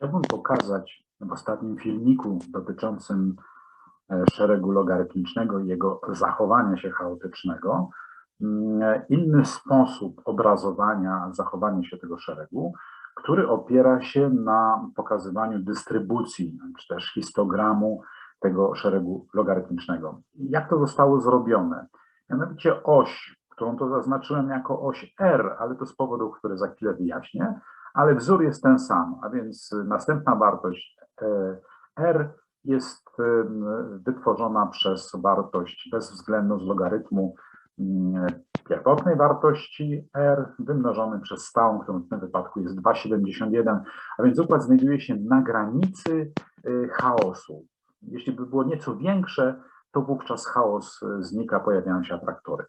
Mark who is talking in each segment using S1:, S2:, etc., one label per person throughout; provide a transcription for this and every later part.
S1: Chciałbym pokazać w ostatnim filmiku dotyczącym e, szeregu logarytmicznego i jego zachowania się chaotycznego mm, inny sposób obrazowania zachowania się tego szeregu, który opiera się na pokazywaniu dystrybucji, czy też histogramu tego szeregu logarytmicznego. Jak to zostało zrobione? Mianowicie oś, którą to zaznaczyłem jako oś R, ale to z powodów, które za chwilę wyjaśnię, ale wzór jest ten sam, a więc następna wartość e, R jest e, wytworzona przez wartość bezwzględną z logarytmu mm, pierwotnej wartości R wymnożony przez stałą, którą w tym wypadku jest 2,71, a więc układ znajduje się na granicy e, chaosu. Jeśli by było nieco większe, to wówczas chaos znika, pojawiają się atraktory.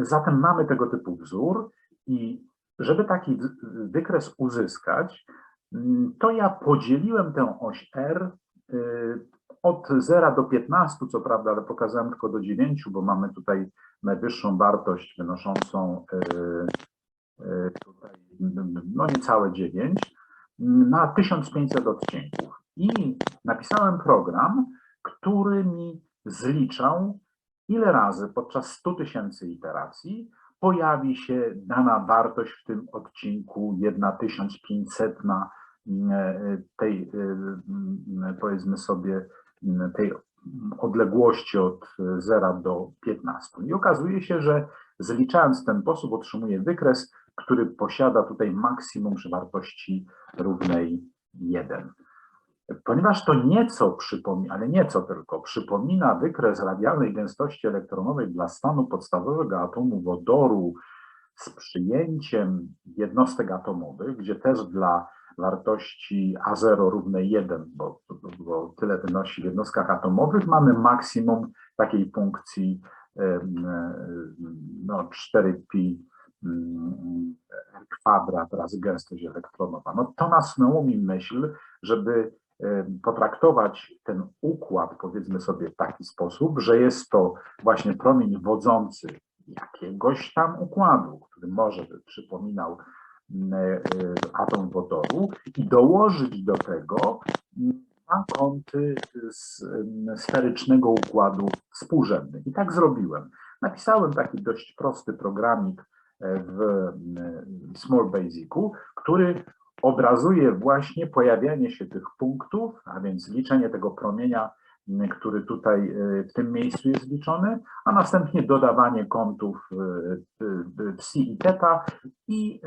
S1: Zatem mamy tego typu wzór i żeby taki wykres uzyskać, mm, to ja podzieliłem tę oś R y, od 0 do 15, co prawda, ale pokazałem tylko do 9, bo mamy tutaj najwyższą wartość wynoszącą y, y, tutaj no niecałe 9 na 1500 odcinków. I napisałem program, który mi zliczał, ile razy podczas 100 tysięcy iteracji pojawi się dana wartość w tym odcinku 1500 tej, powiedzmy sobie, tej odległości od 0 do 15. I okazuje się, że zliczając w ten sposób otrzymuję wykres, który posiada tutaj maksimum przy wartości równej 1. Ponieważ to nieco przypomina, ale nieco tylko, przypomina wykres radialnej gęstości elektronowej dla stanu podstawowego atomu wodoru z przyjęciem jednostek atomowych, gdzie też dla wartości A0 równej 1, bo, bo tyle wynosi w jednostkach atomowych, mamy maksimum takiej funkcji no, 4pi kwadrat razy gęstość elektronowa. No to nasunęło mi myśl, żeby potraktować ten układ, powiedzmy sobie, w taki sposób, że jest to właśnie promień wodzący jakiegoś tam układu, który może by przypominał atom wodoru i dołożyć do tego dwa kąty z sferycznego układu współrzędnych. I tak zrobiłem. Napisałem taki dość prosty programik w Small Basicu, który obrazuje właśnie pojawianie się tych punktów, a więc liczenie tego promienia, który tutaj w tym miejscu jest liczony, a następnie dodawanie kątów psi i teta i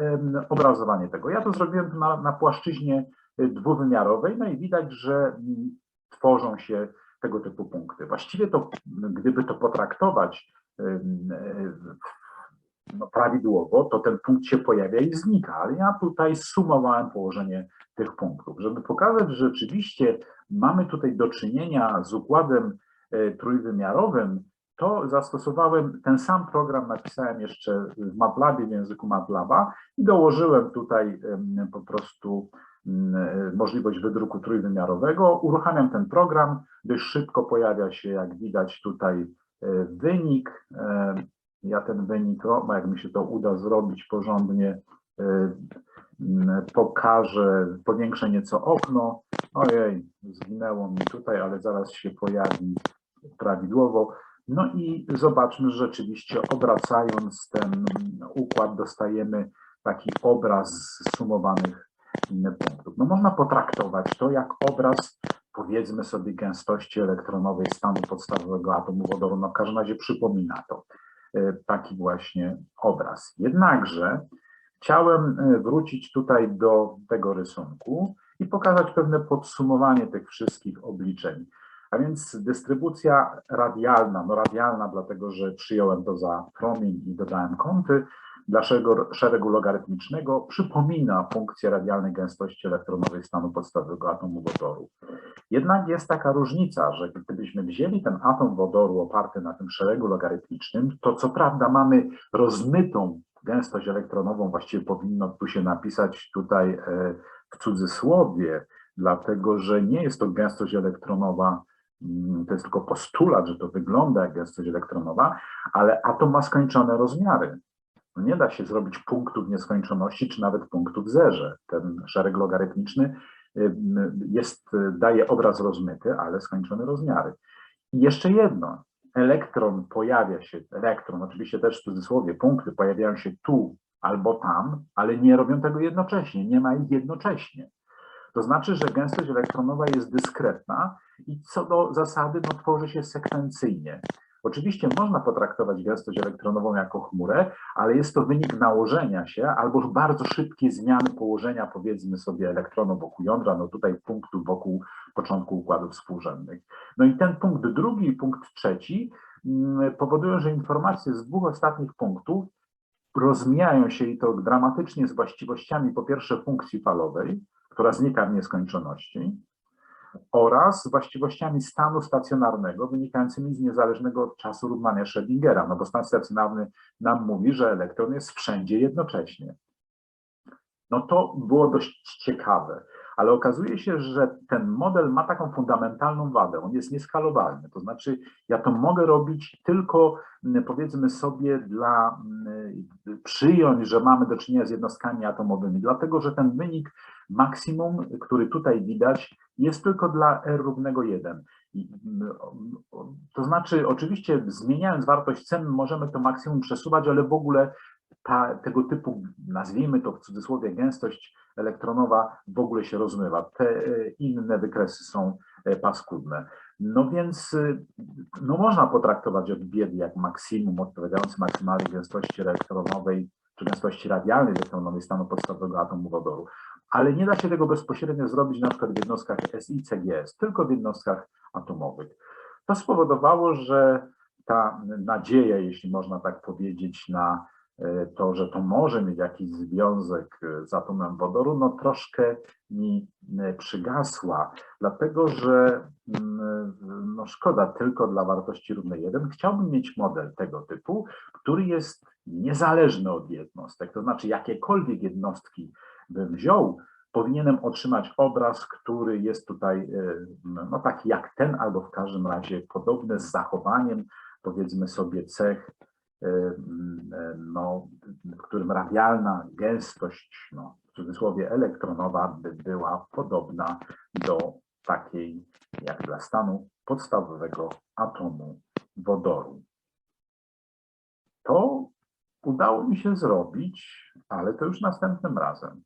S1: obrazowanie tego. Ja to zrobiłem na, na płaszczyźnie dwuwymiarowej, no i widać, że tworzą się tego typu punkty. Właściwie to, gdyby to potraktować no, prawidłowo, to ten punkt się pojawia i znika, ale ja tutaj sumowałem położenie tych punktów, żeby pokazać, że rzeczywiście mamy tutaj do czynienia z układem e, trójwymiarowym, to zastosowałem ten sam program, napisałem jeszcze w MATLABie, w języku MATLABa i dołożyłem tutaj po prostu możliwość wydruku trójwymiarowego. Uruchamiam ten program, dość szybko pojawia się, jak widać tutaj, e, wynik. Ja ten wynik, jak mi się to uda zrobić porządnie, pokażę, powiększę nieco okno. Ojej, zginęło mi tutaj, ale zaraz się pojawi prawidłowo. No i zobaczmy, że rzeczywiście obracając ten układ dostajemy taki obraz sumowanych punktów. No można potraktować to jak obraz powiedzmy sobie gęstości elektronowej stanu podstawowego atomu wodoru, no w każdym razie przypomina to taki właśnie obraz. Jednakże chciałem wrócić tutaj do tego rysunku i pokazać pewne podsumowanie tych wszystkich obliczeń. A więc dystrybucja radialna, no radialna dlatego, że przyjąłem to za promień i dodałem kąty, dla szeregu, logarytmicznego przypomina funkcję radialnej gęstości elektronowej stanu podstawowego atomu wodoru. Jednak jest taka różnica, że gdybyśmy wzięli ten atom wodoru oparty na tym szeregu logarytmicznym, to co prawda mamy rozmytą gęstość elektronową, właściwie powinno tu się napisać tutaj e, w cudzysłowie, dlatego że nie jest to gęstość elektronowa mm, to jest tylko postulat, że to wygląda jak gęstość elektronowa, ale atom ma skończone rozmiary. No nie da się zrobić punktów nieskończoności, czy nawet punktów w zerze. Ten szereg logarytmiczny ym, jest, y, daje obraz rozmyty, ale skończone rozmiary. I jeszcze jedno, elektron pojawia się, elektron, oczywiście też w cudzysłowie, punkty pojawiają się tu albo tam, ale nie robią tego jednocześnie, nie ma ich jednocześnie. To znaczy, że gęstość elektronowa jest dyskretna i co do zasady no, tworzy się sekwencyjnie. Oczywiście można potraktować gęstość elektronową jako chmurę, ale jest to wynik nałożenia się albo bardzo szybkie zmiany położenia, powiedzmy sobie, elektronu wokół jądra, no tutaj punktu wokół początku układów współrzędnych. No i ten punkt drugi i punkt trzeci mm, powodują, że informacje z dwóch ostatnich punktów rozmijają się i to dramatycznie z właściwościami po pierwsze funkcji falowej, która znika w nieskończoności, oraz właściwościami stanu stacjonarnego wynikającymi z niezależnego od czasu równania Schrödingera, no bo stan stacjonarny nam mówi, że elektron jest wszędzie jednocześnie. No to było dość ciekawe, ale okazuje się, że ten model ma taką fundamentalną wadę, on jest nieskalowalny, to znaczy ja to mogę robić tylko m, powiedzmy sobie dla m, przyjąć, że mamy do czynienia z jednostkami atomowymi, dlatego że ten wynik maksimum, który tutaj widać, jest tylko dla R równego 1. I, mm, To znaczy, oczywiście zmieniając wartość cen, możemy to maksimum przesuwać, ale w ogóle ta, tego typu, nazwijmy to w cudzysłowie, gęstość elektronowa w ogóle się rozmywa. Te e, inne wykresy są e, paskudne. No więc y, no można potraktować odbieg jak maksimum odpowiadający maksymalnej gęstości elektronowej czy gęstości radialnej elektronowej stanu podstawowego atomu wodoru ale nie da się tego bezpośrednio zrobić na przykład w jednostkach SI, CGS, tylko w jednostkach atomowych. To spowodowało, że ta nadzieja, jeśli można tak powiedzieć, na e, to, że to może mieć jakiś związek e, z atomem wodoru, no troszkę mi e, przygasła, dlatego że mm, no szkoda tylko dla wartości równej 1. Chciałbym mieć model tego typu, który jest niezależny od jednostek, to znaczy jakiekolwiek jednostki wziął, powinienem otrzymać obraz, który jest tutaj y, no taki jak ten, albo w każdym razie podobny z zachowaniem, powiedzmy sobie, cech, y, y, no, w którym radialna gęstość, no, w cudzysłowie elektronowa, by była podobna do takiej jak dla stanu podstawowego atomu wodoru. To udało mi się zrobić, ale to już następnym razem.